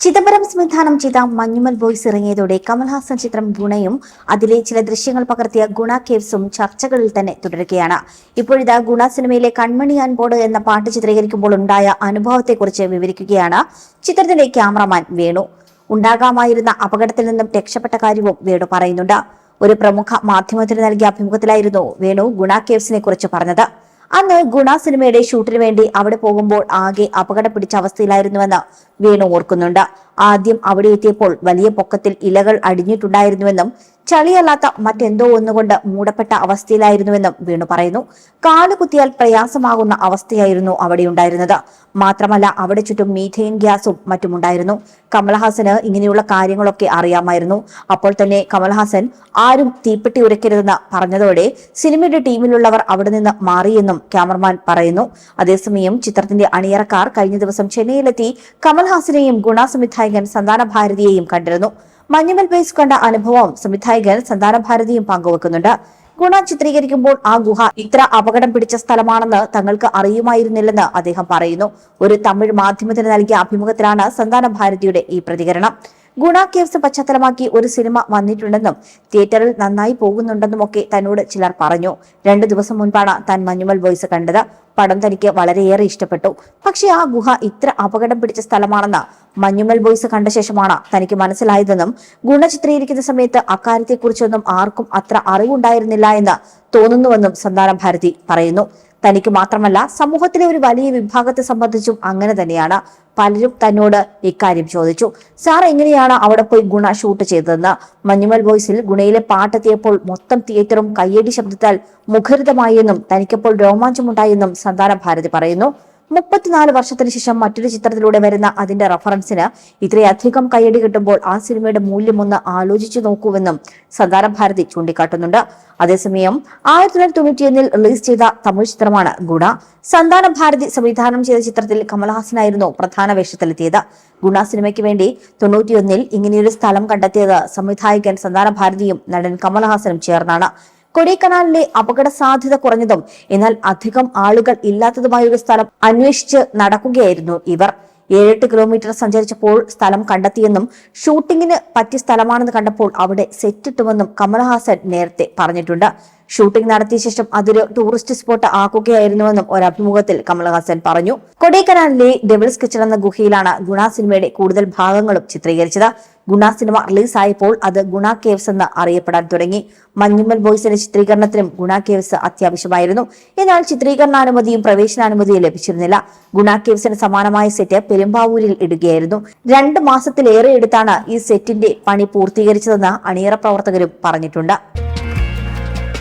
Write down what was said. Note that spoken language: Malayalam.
ചിദംബരം സംവിധാനം ചെയ്ത മഞ്ഞുമൽ ബോയ്സ് ഇറങ്ങിയതോടെ കമൽഹാസൻ ചിത്രം ഗുണയും അതിലെ ചില ദൃശ്യങ്ങൾ പകർത്തിയ ഗുണ കേവ്സും ചർച്ചകളിൽ തന്നെ തുടരുകയാണ്. ഇപ്പോഴിതാ ഗുണ സിനിമയിലെ കൺമണി അൻപോട് എന്ന പാട്ട് ചിത്രീകരിക്കുമ്പോൾ ഉണ്ടായ അനുഭവത്തെക്കുറിച്ച് വിവരിക്കുകയാണ് ചിത്രത്തിന്റെ ക്യാമറമാൻ വേണു. ഉണ്ടാകാമായിരുന്ന അപകടത്തിൽ നിന്നും രക്ഷപ്പെട്ട കാര്യവും വേണു പറയുന്നുണ്ട്. ഒരു പ്രമുഖ മാധ്യമത്തിന് നൽകിയ അഭിമുഖത്തിലായിരുന്നു വേണു ഗുണ കേവ്സിനെ കുറിച്ച് പറഞ്ഞത്. അന്ന് ഗുണ സിനിമയുടെ ഷൂട്ടിന് വേണ്ടി അവിടെ പോകുമ്പോൾ ആകെ അപകടം പിടിച്ച അവസ്ഥയിലായിരുന്നുവെന്ന് വേണു ഓർക്കുന്നുണ്ട്. ആദ്യം അവിടെ എത്തിയപ്പോൾ വലിയ പൊക്കത്തിൽ ഇലകൾ അടിഞ്ഞിട്ടുണ്ടായിരുന്നുവെന്നും ചളിയല്ലാത്ത മറ്റെന്തോ ഒന്നുകൊണ്ട് മൂടപ്പെട്ട അവസ്ഥയിലായിരുന്നുവെന്നും വീണു പറയുന്നു. കാൽ കുത്തിയാൽ പ്രയാസമാകുന്ന അവസ്ഥയായിരുന്നു അവിടെ ഉണ്ടായിരുന്നത്. മാത്രമല്ല അവിടെ ചുറ്റും മീഥെയിൻ ഗ്യാസും മറ്റുമുണ്ടായിരുന്നു. കമൽഹാസന് ഇങ്ങനെയുള്ള കാര്യങ്ങളൊക്കെ അറിയാമായിരുന്നു. അപ്പോൾ തന്നെ കമൽഹാസൻ ആരും തീപ്പെട്ടി ഉരയ്ക്കരുതെന്ന് പറഞ്ഞതോടെ സിനിമയുടെ ടീമിലുള്ളവർ അവിടെ നിന്ന് മാറിയെന്നും ക്യാമറമാൻ പറയുന്നു. അതേസമയം ചിത്രത്തിന്റെ അണിയറക്കാർ കഴിഞ്ഞ ദിവസം ചെന്നൈയിലെത്തി കമൽഹാസനെയും ഗുണ സംവിധായകൻ സന്താന ഭാരതിയെയും കണ്ടിരുന്നു. മഞ്ഞുമൽ ബേസ് കണ്ട അനുഭവം സംവിധായകൻ സന്താന ഭാരതിയും പങ്കുവെക്കുന്നുണ്ട്. ഗുണ ചിത്രീകരിക്കുമ്പോൾ ആ ഗുഹ ഇത്ര അപകടം പിടിച്ച സ്ഥലമാണെന്ന് തങ്ങൾക്ക് അറിയുമായിരുന്നില്ലെന്ന് അദ്ദേഹം പറയുന്നു. ഒരു തമിഴ് മാധ്യമത്തിന് നൽകിയ അഭിമുഖത്തിലാണ് സന്താന ഭാരതിയുടെ ഈ പ്രതികരണം. ഗുണ കേവ്സ് പശ്ചാത്തലമാക്കി ഒരു സിനിമ വന്നിട്ടുണ്ടെന്നും തിയേറ്ററിൽ നന്നായി പോകുന്നുണ്ടെന്നും ഒക്കെ തന്നോട് ചിലർ പറഞ്ഞു. രണ്ടു ദിവസം മുൻപാണ് താൻ മഞ്ഞുമൽ ബോയ്സ് കണ്ടത്. പടം തനിക്ക് വളരെയേറെ ഇഷ്ടപ്പെട്ടു. പക്ഷേ ആ ഗുഹ ഇത്ര അപകടം പിടിച്ച സ്ഥലമാണെന്ന് മഞ്ഞുമൽ ബോയ്സ് കണ്ട ശേഷമാണ് തനിക്ക് മനസ്സിലായതെന്നും ഗുണ ചിത്രീകരിക്കുന്ന സമയത്ത് അക്കാര്യത്തെക്കുറിച്ചൊന്നും ആർക്കും അത്ര അറിവുണ്ടായിരുന്നില്ല എന്ന് തോന്നുന്നുവെന്നും സന്താന ഭാരതി പറയുന്നു. തനിക്ക് മാത്രമല്ല സമൂഹത്തിലെ ഒരു വലിയ വിഭാഗത്തെ സംബന്ധിച്ചും അങ്ങനെ തന്നെയാണ്. പലരും തന്നോട് ഇക്കാര്യം ചോദിച്ചു. സാർ എങ്ങനെയാണ് അവിടെ പോയി ഗുണ ഷൂട്ട് ചെയ്തതെന്ന്? മഞ്ഞുമൽ ബോയ്സിൽ ഗുണയിലെ പാട്ടെത്തിയപ്പോൾ മൊത്തം തിയേറ്ററും കയ്യടി ശബ്ദത്താൽ മുഖരിതമായെന്നും തനിക്കപ്പോൾ രോമാഞ്ചമുണ്ടായെന്നും സന്താന ഭാരതി പറയുന്നു. മുപ്പത്തിനാല് വർഷത്തിന് ശേഷം മറ്റൊരു ചിത്രത്തിലൂടെ വരുന്ന അതിന്റെ റഫറൻസിന് ഇത്രയധികം കയ്യടി കിട്ടുമ്പോൾ ആ സിനിമയുടെ മൂല്യം ഒന്ന് ആലോചിച്ചു നോക്കൂവെന്നും സന്താന ഭാരതി ചൂണ്ടിക്കാട്ടുന്നുണ്ട്. അതേസമയം ആയിരത്തി തൊള്ളായിരത്തി തൊണ്ണൂറ്റിയൊന്നിൽ റിലീസ് ചെയ്ത തമിഴ് ചിത്രമാണ് ഗുണ. സന്താന ഭാരതി സംവിധാനം ചെയ്ത ചിത്രത്തിൽ കമൽഹാസനായിരുന്നു പ്രധാന വേഷത്തിലെത്തിയത്. ഗുണ സിനിമയ്ക്ക് വേണ്ടി തൊണ്ണൂറ്റിയൊന്നിൽ ഇങ്ങനെയൊരു സ്ഥലം കണ്ടെത്തിയത് സംവിധായകൻ സന്താന ഭാരതിയും നടൻ കമൽഹാസനും ചേർന്നാണ്. കൊടൈക്കനാലിലെ അപകട സാധ്യത കുറഞ്ഞതും എന്നാൽ അധികം ആളുകൾ ഇല്ലാത്തതുമായ ഒരു സ്ഥലം അന്വേഷിച്ച് നടക്കുകയായിരുന്നു ഇവർ. ഏഴെട്ട് കിലോമീറ്റർ സഞ്ചരിച്ചപ്പോൾ സ്ഥലം കണ്ടെത്തിയെന്നും ഷൂട്ടിങ്ങിന് പറ്റിയ സ്ഥലമാണെന്ന് കണ്ടപ്പോൾ അവിടെ സെറ്റിട്ടുമെന്നും കമൽഹാസൻ നേരത്തെ പറഞ്ഞിട്ടുണ്ട്. ഷൂട്ടിംഗ് നടത്തിയ ശേഷം അതൊരു ടൂറിസ്റ്റ് സ്പോട്ട് ആക്കുകയായിരുന്നുവെന്നും ഒരു അഭിമുഖത്തിൽ കമൽഹാസൻ പറഞ്ഞു. കൊടൈക്കനാലിലെ ഡെവിൾസ് കിച്ചൺ എന്ന ഗുഹയിലാണ് ഗുണ സിനിമയുടെ കൂടുതൽ ഭാഗങ്ങളും ചിത്രീകരിച്ചത്. ഗുണ സിനിമ റിലീസായപ്പോൾ അത് ഗുണ കേവ്സ് എന്ന് അറിയപ്പെടാൻ തുടങ്ങി. മഞ്ഞുമ്മൽ ബോയ്സിന്റെ ചിത്രീകരണത്തിനും ഗുണ കേവ്സ് അത്യാവശ്യമായിരുന്നു. എന്നാൽ ചിത്രീകരണാനുമതിയും പ്രവേശനാനുമതിയും ലഭിച്ചിരുന്നില്ല. ഗുണ കേവ്സിന് സമാനമായ സെറ്റ് പെരുമ്പാവൂരിൽ ഇടുകയായിരുന്നു. രണ്ട് മാസത്തിലേറെ എടുത്താണ് ഈ സെറ്റിന്റെ പണി പൂർത്തീകരിച്ചതെന്ന് അണിയറ പ്രവർത്തകരും പറഞ്ഞിട്ടുണ്ട്.